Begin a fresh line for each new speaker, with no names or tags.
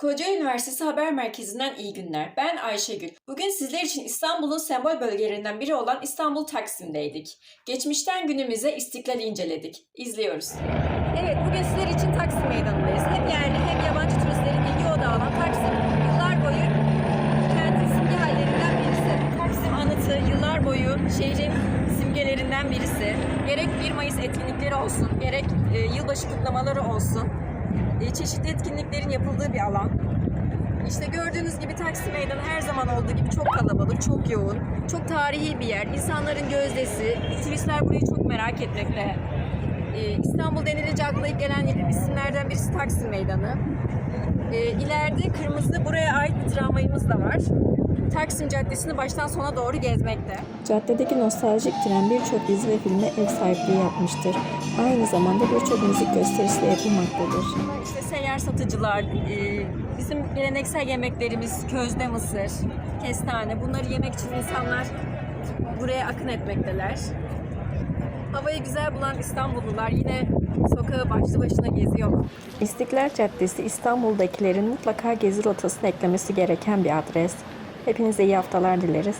Kocaeli Üniversitesi Haber Merkezi'nden iyi günler. Ben Ayşegül. Bugün sizler için İstanbul'un sembol bölgelerinden biri olan İstanbul Taksim'deydik. Geçmişten günümüze İstiklal'i inceledik. İzliyoruz. Evet, bugün sizler için Taksim Meydanı'ndayız. Hem yerli hem yabancı turistlerin ilgi odağı olan Taksim, yıllar boyu kentin simge hallerinden birisi. Taksim anıtı yıllar boyu şehrin simgelerinden birisi. Gerek 1 Mayıs etkinlikleri olsun, gerek e, yılbaşı kutlamaları olsun çeşitli etkinliklerin yapıldığı bir alan. İşte gördüğünüz gibi Taksim Meydanı her zaman olduğu gibi çok kalabalık, çok yoğun, çok tarihi bir yer. İnsanların gözdesi, turistler burayı çok merak etmekte. E, İstanbul denilince akla ilk gelen isimlerden birisi Taksim Meydanı. E, ileride kırmızı buraya ait bir tramvayımız da var. Taksim Caddesi'ni baştan sona doğru gezmekte.
Caddedeki nostaljik tren birçok dizi ve filme ev sahipliği yapmıştır. Aynı zamanda birçok müzik gösterisi de yapılmaktadır.
İşte seyyar satıcılar, e, bizim geleneksel yemeklerimiz közde mısır, kestane. Bunları yemek için insanlar buraya akın etmekteler. Havayı güzel bulan İstanbullular yine sokağı başlı başına geziyor.
İstiklal Caddesi İstanbul'dakilerin mutlaka gezi rotasına eklemesi gereken bir adres. Hepinize iyi haftalar dileriz.